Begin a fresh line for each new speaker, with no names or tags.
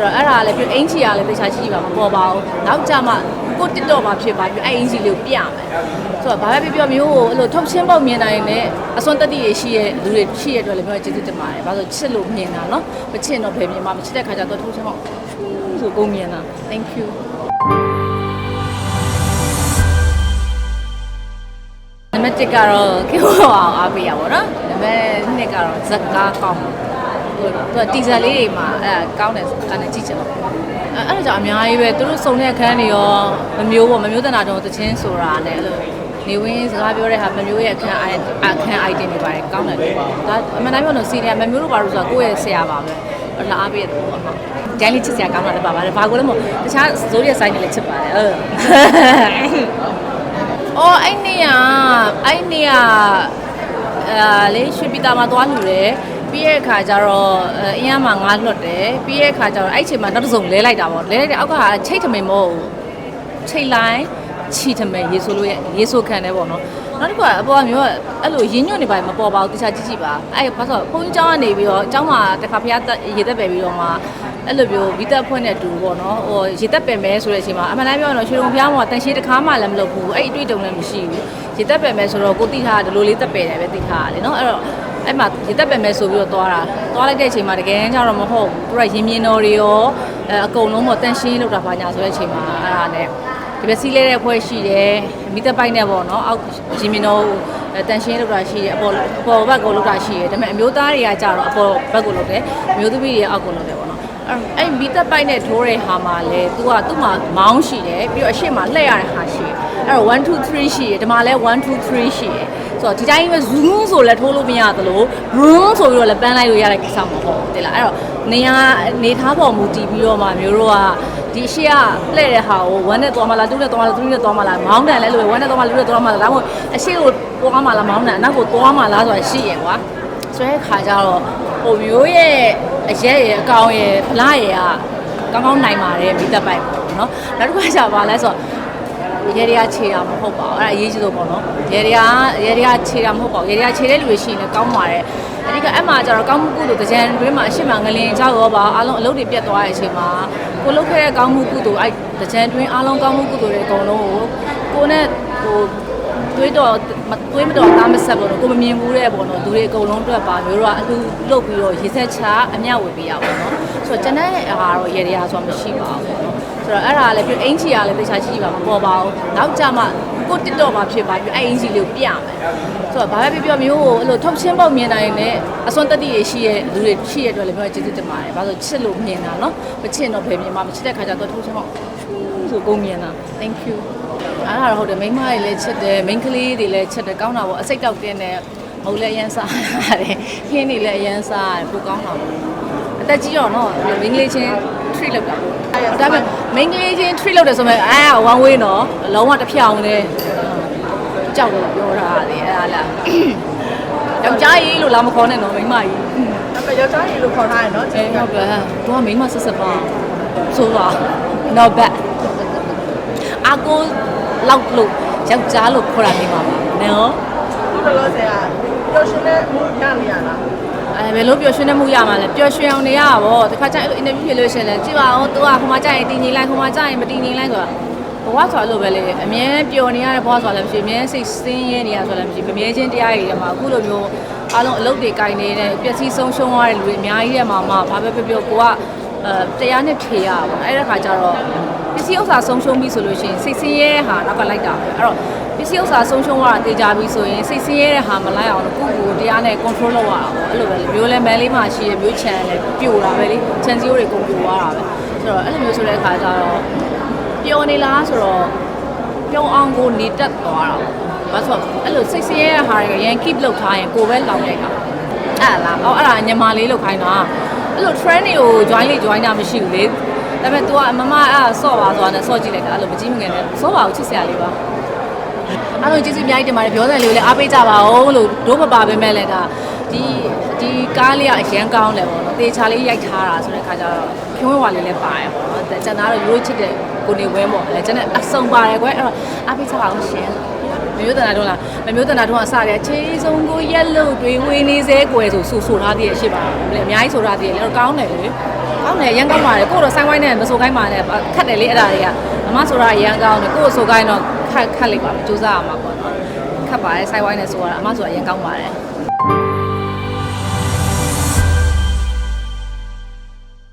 ဆိုတော့အဲ့ဒါလည်းပြီးအင်ဂျီကလည်းတခြားရှိပါမပေါ်ပါဘူးနောက်ကြမှကို TikTok မှာဖြစ်ပါပြီးအဲ့အင်ဂျီလေးကိုပြမယ်ဆိုတော့ဘာပဲပြောပြောမျိုးကိုအဲ့လိုထုတ်ချင်းပေါ့မြင်နိုင်တဲ့အစွမ်းတက်တည်ရရှိရဲ့လူတွေရှိရတဲ့အတွက်လည်းပြောကျေးဇူးတင်ပါတယ်ဘာလို့ချစ်လို့မြင်တာနော်မချစ်တော့ဘယ်မြင်မှမချစ်တဲ့ခါကျတော့ထုတ်ချင်းပေါ့ဆိုကုန်မြင်တာ thank you နံပါတ်1ကတော့ခေဝါအောင်အားပေးရပါတော့နံပါတ်2ကတော့ဇက်ကားကောင်း ဟိုသူကတီဇာလေးတွေမှာအဲကောင်းတယ်အဲ့ဒါကြည့်ချင်တော့အဲအဲ့ဒါကြောင့်အများကြီးပဲသူတို့စုံတဲ့အခန်းတွေရောမမျိုးပေါ့မမျိုးတနာတော့တချင်းဆိုတာနဲ့အဲ့လိုနေဝင်းစကားပြောတဲ့ဟာမမျိုးရဲ့အခန်းအခန်း item တွေပါတယ်ကောင်းတယ်လေဒါအမှန်တိုင်းပြောလို့စီနီယာမမျိုးတို့ဘာလို့ဆိုတော့ကိုယ့်ရဲ့ဆရာပါပဲအဲ့ဒါအားပေးရတယ်ပေါ့ဟုတ်ဒိုင်းလေးချစ်စရာကောင်းတာလည်းပါပါတယ်ဘာကိုလဲမို့တခြားဇိုးရဆိုင်တွေလည်းချစ်ပါတယ်ဟုတ်အော်အဲ့နေ့ကအဲ့နေ့ကအာလေရွှေပြည်တာမှာသွားလူတယ် ပြီးရဲ့အခါကျတော့အင်းရမှာငါလွတ်တယ်ပြီးရဲ့အခါကျတော့အဲ့ချိန်မှာနောက်တစ်စုံလဲလိုက်တာပေါ့လဲလိုက်တဲ့အောက်ကချိတ်ထမင်မို့ချိတ်လိုက်ချီထမင်ရေဆိုးလို့ရရေဆိုးခံတယ်ပေါ့နော်နောက်တစ်ခုကအပေါ်ကမျိုးအဲ့လိုရင်းညွန့်နေပါမပေါ်ပါဘူးတခြားကြည့်ကြည့်ပါအဲ့ဘာဆိုဘုန်းကြီးကျောင်းကနေပြီးတော့ကျောင်းမှာတခါဖျားရေသက်ပယ်ပြီးတော့မှအဲ့လိုမျိုးဝီတက်ဖွင့်တဲ့အတူပေါ့နော်ဟိုရေတက်ပယ်မယ်ဆိုတဲ့အချိန်မှာအမှန်တမ်းပြောရင်တော့ရွှေလုံးဖျားမှာတန်ရှည်တစ်ခါမှလည်းမလုပ်ဘူးအဲ့အတွေ့အကြုံလည်းမရှိဘူးရေတက်ပယ်မယ်ဆိုတော့ကိုတိထားတာဒီလိုလေးတက်ပယ်တယ်ပဲတိထားတာလေနော်အဲ့တော့ အဲ့မှာရေသက်ပယ်မဲဆိုပြီးတော့သွားတာသွားလိုက်တဲ့အချိန်မှာတကယ်ကြတော့မဟုတ်ဘူးသူကရင်မြင်တော်တွေရောအဲအကုန်လုံးပေါ့တန်ရှင်းလောက်တာပါညာဆိုတဲ့အချိန်မှာအဲ့ဒါနဲ့ဒီပဲစီးလဲတဲ့အဖွဲ့ရှိတယ်မိသက်ပိုက်နဲ့ပေါ့နော်အောက်ရင်မင်းတို့တန်ရှင်းလောက်တာရှိတယ်အပေါ်အပေါ်ဘက်ကိုလောက်တာရှိတယ်ဒါပေမဲ့အမျိုးသားတွေကကြတော့အပေါ်ဘက်ကိုလောက်တယ်အမျိုးသမီးတွေအောက်ကိုလောက်တယ်ပေါ့နော်အဲ့အဲ့မိသက်ပိုက်နဲ့ထိုးတဲ့ဟာမှာလဲ तू ကသူ့မှာမောင်းရှိတယ်ပြီးတော့အရှိမလှည့်ရတဲ့ဟာရှိတယ်အဲ့တော့1 2 3ရှိတယ်ဒီမှာလဲ1 2 3ရှိတယ် ဆိုတော့ဒီတိုင်းပဲ zoom ဆိုလဲထိုးလို့မရသလို room ဆိုပြီးတော့လဲပန်းလိုက်လို့ရတဲ့ကိစ္စမဟုတ်ဘူးတိလားအဲ့တော့နေရာနေသားပေါ်မူတည်ပြီးတော့မှမျိုးတို့ကဒီရှေ့ကလှည့်တဲ့ဟာကို1နဲ့သွားမလား2နဲ့သွားမလား3နဲ့သွားမလားမောင်းတယ်လဲလို့1နဲ့သွားမလား2နဲ့သွားမလားဒါမှမဟုတ်အရှိကိုသွားမလားမောင်းတယ်အနောက်ကိုသွားမလားဆိုတာရှိရယ်ကွာဆိုတဲ့ခါကျတော့ဟိုမျိုးရဲ့အရက်ရဲ့အကောင်ရဲ့ဖလားရဲ့ကကောင်းကောင်းနိုင်ပါတယ်မိသက်ပိုက်ပေါ့နော်နောက်တစ်ခါကျပါလဲဆိုတော့ ရေတွေကခြေတာမဟုတ်ပါဘူးအဲ့ဒါအရေးကြီးဆုံးပေါ့နော်ရေတွေကရေတွေကခြေတာမဟုတ်ပါဘူးရေတွေကခြေတဲ့လူတွေရှိရင်လည်းကောင်းပါတယ်အဓိကအမှကျတော့ကောင်းမှုကုသိုလ်တကြံတွင်းမှာအရှိမငလင်ကြောက်ရောပါအားလုံးအလုပ်တွေပြတ်သွားတဲ့အချိန်မှာကိုလုပ်ခဲ့တဲ့ကောင်းမှုကုသိုလ်အဲ့တကြံတွင်းအားလုံးကောင်းမှုကုသိုလ်တွေအကုန်လုံးကိုကိုနဲ့ဟိုတွေးတော့တွေးမတော့သားမဆက်ပေါ့နော်ကိုမမြင်ဘူးတဲ့ပေါ့နော်သူတွေအကုန်လုံးအတွက်ပါမျိုးတော့အလူလုတ်ပြီးတော့ရေဆက်ချအမျှဝေပေးရပါတော့ဆိုတော့ကျန်တဲ့အားတော့ရေတွေကဆိုတာမရှိပါဘူးပေါ့နော် ဆိုတော့အဲ့ဒါလည်းပြီးအင်ဂျီကလည်းတခြားကြီးပါမပေါ်ပါဘူးနောက်ကြမှကို TikTok မှာဖြစ်ပါပြီးအဲ့အင်ဂျီလေးကိုပြမယ်ဆိုတော့ဘာပဲပြောပြောမျိုးကိုအဲ့လိုထုတ်ချင်းပေါက်မြင်နိုင်တဲ့အစွမ်းတက်တည်ရရှိရဲ့လူတွေရှိရတဲ့အတွက်လည်းပြောကျေးဇူးတင်ပါတယ်ဘာလို့ချစ်လို့မြင်တာနော်မချစ်တော့ဘယ်မြင်မှမချစ်တဲ့ခါကျတော့ထုတ်ချင်းပေါက်ဆိုကုန်မြင်တာ thank you အားရဟုတ်တယ်မိန်းမတွေလည်းချက်တယ်မိန်းကလေးတွေလည်းချက်တယ်ကောင်းတာပေါ့အစိတ်တောက်တင်းတယ်မဟုတ်လည်းအရန်စားရတယ်ခင်းတွေလည်းအရန်စားရတယ်ပိုကောင်းတာပေါ့အသက်ကြီးတော့နော်မိန်းကလေးချင်း treat လုပ်တာပေါ့ဒါပေမဲ့ မိန်းကလေးချင်း treat လုပ်တယ်ဆိုမဲ့အာ one way နော်လုံးဝတစ်ဖြောင်နဲ့ကြောက်လို့ပြောတာလေအဲ့ဒါလားယောက်ျားကြီးလို့လာမခေါ်နဲ့နော်မိန်းမကြီး
အဲ့မဲ့ယောက်ျားကြီးလို့ခေါ်ထားတယ်နော်
အဲဟုတ်တယ်သူကမိန်းမဆက်ဆက်ပါဆိုပါ not bad အကိုလောက်လို့ယောက်ျားလို့ခေါ်တာနေမှာပါနော်
ခုလောလောဆယ်ကပျော်ရွှင်တဲ့မှုရနေရလား
အဲဘယ်လိုပျော်ရွှင်နေမှုရမှာလဲပျော်ရွှင်အောင်နေရတာဗောတခါကျရင်အဲ့လို interview ဖြစ်လို့ရှိရင်လည်းကြည့်ပါဦး तू ကဟိုမှာကြာရင်တင်ကြီးလိုက်ဟိုမှာကြာရင်မတင်ကြီးလိုက်ဆိုတာဘဝဆိုတာလို့ပဲလေအမြဲပျော်နေရတဲ့ဘဝဆိုတာလည်းမရှိအမြဲစိတ်ဆင်းရဲနေရဆိုတာလည်းမရှိမမြဲချင်းတရားတွေထဲမှာအခုလိုမျိုးအားလုံးအလုပ်တွေကင်နေတဲ့ပျက်စီးဆုံးရှုံးရတဲ့လူတွေအများကြီးထဲမှာမှဘာပဲပြောပြောကိုကအဲတရားနဲ့ဖြေရပါဘောအဲ့ဒါခါကျတော့ပစ္စည်းဥစ္စာဆုံးရှုံးပြီဆိုလို့ရှိရင်စိတ်ဆင်းရဲတဲ့ဟာနောက်ကလိုက်တာပဲအဲ့တော့ ပစ္စည်းဥစ္စာဆုံးရှုံးရတာတေချာပြီဆိုရင်စိတ်ဆင်းရဲတဲ့ဟာမလိုက်အောင်လို့ကိုယ့်ကိုယ်တရားနဲ့ control လုပ်ရတာပေါ့အဲ့လိုပဲလေမျိုးလဲမဲလေးမှရှိရမျိုးချန်လဲပြိုတာပဲလေချန်စီယိုတွေကုန်ပြိုသွားတာပဲဆိုတော့အဲ့လိုမျိုးဆိုတဲ့အခါကျတော့ပျော်နေလားဆိုတော့ပျော်အောင်ကိုနေတက်သွားတာပေါ့ဘာလို့ဆိုတော့အဲ့လိုစိတ်ဆင်းရဲတဲ့ဟာတွေကရန် keep လုပ်ထားရင်ကိုယ်ပဲလောင်လိုက်တာအဲ့လားအော်အဲ့ဒါညမာလေးလုပ်ခိုင်းတာအဲ့လို trend တွေကို join လေး join တာမရှိဘူးလေဒါပေမဲ့ तू ကမမအဲ့ဆော့ပါဆိုတာနဲ့ဆော့ကြည့်လိုက်တာအဲ့လိုမကြည့်မငယ်နဲ့ဆော့ပါကိုချစ်စရာလေးပါ အားလုံးကျေးဇူးအများကြီးတင်ပါတယ်ပြောတယ်လေးကိုလည်းအားပေးကြပါဦးလို့တို့မပါပဲမဲ့လည်းဒါဒီဒီကားလေးကအရန်ကောင်းတယ်ပေါ့နော်တေချာလေးရိုက်ထားတာဆိုတဲ့ခါကျတော့ဖြိုးဝဲဝါလေးလည်းပါတယ်ပေါ့နော်ကျန်တာတော့ရိုးချစ်တဲ့ကိုနေဝဲပေါ့အဲကျန်တဲ့အစုံပါတယ်ကွယ်အဲ့တော့အားပေးကြပါဦးရှင်မမျိုးတနာတော့လားမမျိုးတနာတော့အစရချေးစုံကိုရက်လို့တွေဝေနေစေကွယ်ဆိုဆူဆူထားသေးရဲ့ရှိပါဘူးလေအများကြီးဆိုထားသေးရဲ့လည်းကောင်းတယ်လေ ကောင်းတယ်ရန်ကောင်းပါတယ်ကို့တော့ဆိုင်ဝိုင်းနဲ့မဆိုခိုင်းပါနဲ့ခတ်တယ်လေအဲ့ဒါတွေကအမဆိုတာရန်ကောင်းတယ်ကို့ဆိုခိုင်းတော့ခတ်ခတ်လိုက်ပါမယ်စူးစမ်းရမှာပေါ့နော်ခတ်ပါတယ်ဆိုင်ဝိုင်းနဲ့ဆိုရတာအမဆိုတာရန်ကောင်းပါတယ်